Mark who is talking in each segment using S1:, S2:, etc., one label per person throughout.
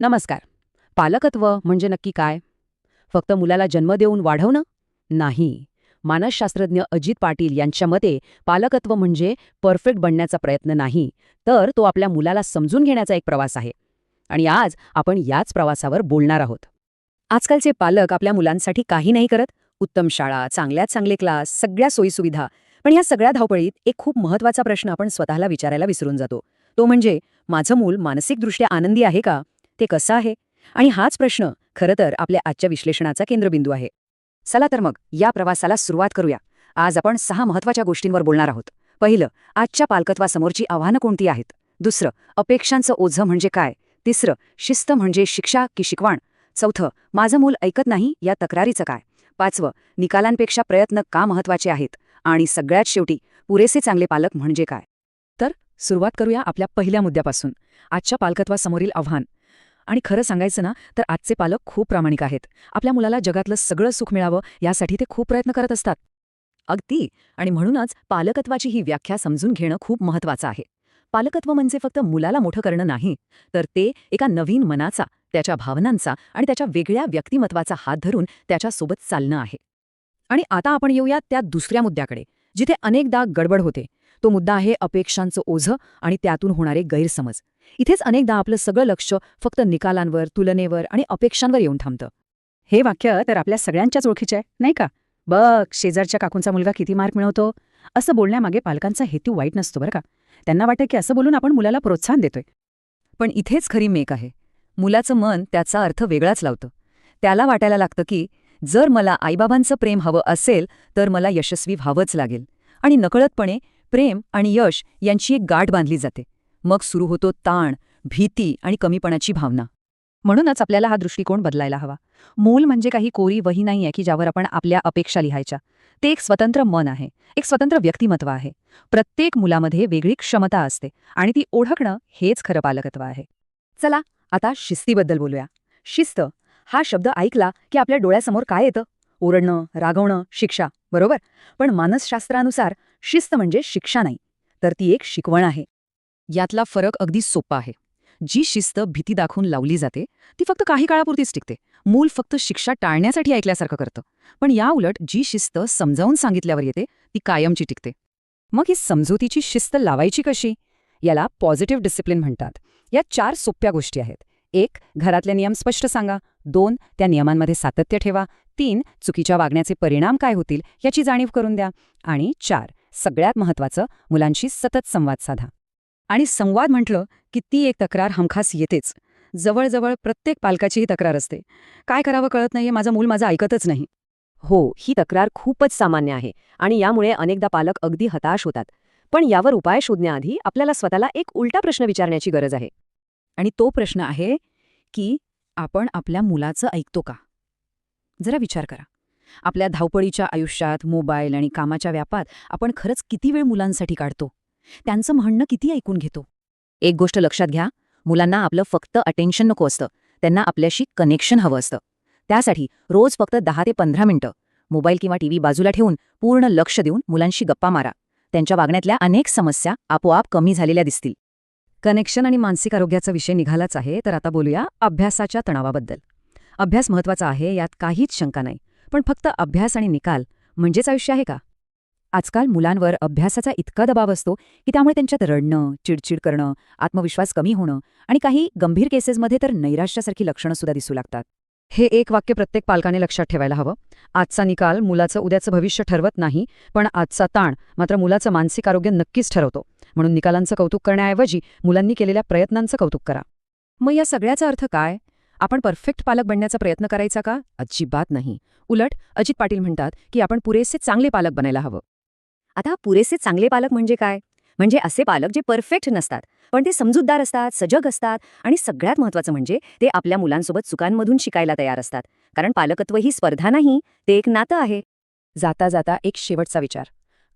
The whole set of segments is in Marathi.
S1: नमस्कार. पालकत्व म्हणजे नक्की काय? फक्त मुलाला जन्म देऊन वाढवणं? नाही. मानसशास्त्रज्ञ अजित पाटील यांच्या मते पालकत्व म्हणजे परफेक्ट बनण्याचा प्रयत्न नाही तर तो आपल्या मुलाला समजून घेण्याचा एक प्रवास आहे. आणि आज आपण याच प्रवासावर बोलणार आहोत. आजकालचे पालक आपल्या मुलांसाठी काही नाही करत. उत्तम शाळा चांगल्यात चांगले क्लास सगळ्या सोयीसुविधा. पण या सगळ्या धावपळीत एक खूप महत्त्वाचा प्रश्न आपण स्वतःला विचारायला विसरून जातो. तो म्हणजे माझं मूल मानसिकदृष्ट्या आनंदी आहे का? ते कसं आहे? आणि हाच प्रश्न खरं तर आपल्या आजच्या विश्लेषणाचा केंद्रबिंदू आहे. चला तर मग या प्रवासाला सुरुवात करूया. आज आपण सहा महत्त्वाच्या गोष्टींवर बोलणार आहोत. पहिलं आजच्या पालकत्वासमोरची आव्हानं कोणती आहेत? दुसरं अपेक्षांचं ओझं म्हणजे काय? तिसरं शिस्त म्हणजे शिक्षा की शिकवण? चौथं माझं मूल ऐकत नाही या तक्रारीचं काय? पाचवं निकालांपेक्षा प्रयत्न का महत्त्वाचे आहेत? आणि सगळ्यात शेवटी पुरेसे चांगले पालक म्हणजे काय? तर सुरुवात करूया आपल्या पहिल्या मुद्द्यापासून. आजच्या पालकत्वासमोरील आव्हान. आणि खरं सांगायचं ना तर आजचे पालक खूप प्रामाणिक आहेत. आपल्या मुलाला जगातलं सगळं सुख मिळावं यासाठी ते खूप प्रयत्न करत असतात. अगदी. आणि म्हणूनच पालकत्वाची ही व्याख्या समजून घेणं खूप महत्वाचं आहे. पालकत्व म्हणजे फक्त मुलाला मोठं करणं नाही तर ते एका नवीन मनाचा त्याच्या भावनांचा आणि त्याच्या वेगळ्या व्यक्तिमत्वाचा हात धरून त्याच्यासोबत चालणं आहे. आणि आता आपण येऊया त्या दुसऱ्या मुद्द्याकडे जिथे अनेकदा गडबड होते. तो मुद्दा आहे अपेक्षांचं ओझं आणि त्यातून होणारे गैरसमज. इथेच अनेकदा आपलं सगळं लक्ष फक्त निकालांवर तुलनेवर आणि अपेक्षांवर येऊन थांबतं. हे वाक्य तर आपल्या सगळ्यांच्याच ओळखीचं आहे नाही का? बघ शेजारच्या काकूंचा मुलगा किती मार्क मिळवतो. असं बोलण्यामागे पालकांचा हेतू वाईट नसतो बरं का. त्यांना वाटतं की असं बोलून आपण मुलाला प्रोत्साहन देतोय. पण इथेच खरी मेक आहे. मुलाचं मन त्याचा अर्थ वेगळाच लावतं. त्याला वाटायला लागतं की जर मला आईबाबांचं प्रेम हवं असेल तर मला यशस्वी व्हावंच लागेल. आणि नकळतपणे प्रेम आणि यश यांची एक गाठ बांधली जाते. मग सुरू होतो ताण भीती आणि कमीपणाची भावना. म्हणूनच आपल्याला हा दृष्टिकोन बदलायला हवा. मूल म्हणजे काही कोरी वही नाहीये की ज्यावर आपण आपल्या अपेक्षा लिहायच्या. ते एक स्वतंत्र मन आहे एक स्वतंत्र व्यक्तिमत्व आहे. प्रत्येक मुलामध्ये वेगळी क्षमता असते आणि ती ओळखणं हेच खरं पालकत्व आहे. चला आता शिस्तीबद्दल बोलूया. शिस्त हा शब्द ऐकला की आपल्या डोळ्यासमोर काय येतं? ओरडणं रागवणं शिक्षा बरोबर? पण मानसशास्त्रानुसार शिस्त म्हणजे शिक्षा नाही तर ती एक शिकवण आहे. यातला फरक अगदी सोपा आहे. जी शिस्त भीती दाखवून लावली जाते ती फक्त काही काळापुरतीच टिकते. मूल फक्त शिक्षा टाळण्यासाठी ऐकल्यासारखं करतं. पण या उलट जी शिस्त समजावून सांगितल्यावर येते ती कायमची टिकते. मग ही समजुतीची शिस्त लावायची कशी? याला पॉझिटिव्ह डिसिप्लिन म्हणतात. या चार सोप्या गोष्टी आहेत. एक घरातले नियम स्पष्ट सांगा. दोन त्या नियमांमध्ये सातत्य ठेवा. तीन चुकीच्या वागण्याचे परिणाम काय होतील याची जाणीव करून द्या. आणि चार सगळ्यात महत्वाचं मुलांशी सतत संवाद साधा. आणि संवाद म्हटलं की ती एक तक्रार हमखास येतेच. जवळजवळ प्रत्येक पालकाची ही तक्रार असते. काय करावं कळत नाहीये माझं मूल माझं ऐकतच नाही. हो ही तक्रार खूपच सामान्य आहे आणि यामुळे अनेकदा पालक अगदी हताश होतात. पण यावर उपाय शोधण्याआधी आपल्याला स्वतःला एक उलटा प्रश्न विचारण्याची गरज आहे. आणि तो प्रश्न आहे की आपण आपल्या मुलाचं ऐकतो का? जरा विचार करा. आपल्या धावपळीच्या आयुष्यात मोबाईल आणि कामाच्या व्यापात आपण खरंच किती वेळ मुलांसाठी काढतो? त्यांचं म्हणणं किती ऐकून घेतो? एक गोष्ट लक्षात घ्या मुलांना आपलं फक्त अटेन्शन नको असतं. त्यांना आपल्याशी कनेक्शन हवं असतं. त्यासाठी रोज फक्त दहा ते पंधरा मिनिटं मोबाईल किंवा टीव्ही बाजूला ठेवून पूर्ण लक्ष देऊन मुलांशी गप्पा मारा. त्यांच्या वागण्यातल्या अनेक समस्या आपोआप कमी झालेल्या दिसतील. कनेक्शन आणि मानसिक आरोग्याचा विषय निघालाच आहे तर आता बोलूया अभ्यासाच्या तणावाबद्दल. अभ्यास महत्त्वाचा आहे यात काहीच शंका नाही. पण फक्त अभ्यास आणि निकाल म्हणजेच आयुष्य आहे का? आजकाल मुलांवर अभ्यासाचा इतका दबाव असतो की त्यामुळे त्यांच्यात रडणं चिडचिड करणं आत्मविश्वास कमी होणं आणि काही गंभीर केसेसमध्ये तर नैराश्यासारखी लक्षणं सुद्धा दिसू लागतात. हे एक वाक्य प्रत्येक पालकाने लक्षात ठेवायला हवं. आजचा निकाल मुलाचं उद्याचं भविष्य ठरवत नाही पण आजचा ताण मात्र मुलाचं मानसिक आरोग्य नक्कीच ठरवतो. म्हणून निकालांचं कौतुक करण्याऐवजी मुलांनी केलेल्या प्रयत्नांचं कौतुक करा. मग या सगळ्याचा अर्थ काय? आपण परफेक्ट पालक बनण्याचा प्रयत्न करायचा का? अजिबात नाही. उलट अजित पाटील म्हणतात की आपण पुरेसे चांगले पालक बनायला हवं. आता पुरेसे चांगले पालक म्हणजे काय? म्हणजे असे पालक जे परफेक्ट नसतात पण ते समजूतदार असतात सजग असतात आणि सगळ्यात महत्वाचं म्हणजे ते आपल्या मुलांसोबत चुकांमधून शिकायला तयार असतात. कारण पालकत्व ही स्पर्धा नाही ते एक नातं आहे. जाता जाता एक शेवटचा विचार.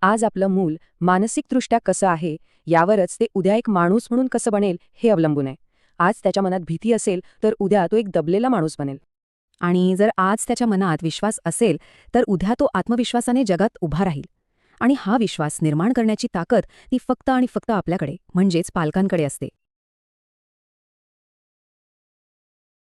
S1: आज आपलं मूल मानसिकदृष्ट्या कसं आहे यावरच ते उद्या एक माणूस म्हणून कसं बनेल हे अवलंबून आहे. आज त्याच्या मनात भीती असेल तर उद्या तो एक दबलेला माणूस बनेल. आणि जर आज त्याच्या मनात विश्वास असेल तर उद्या तो आत्मविश्वासाने जगात उभा राहील. आणि हा विश्वास निर्माण करण्याची ताकद ती फक्त आणि फक्त आपल्याकडे म्हणजेच पालकांकडे असते.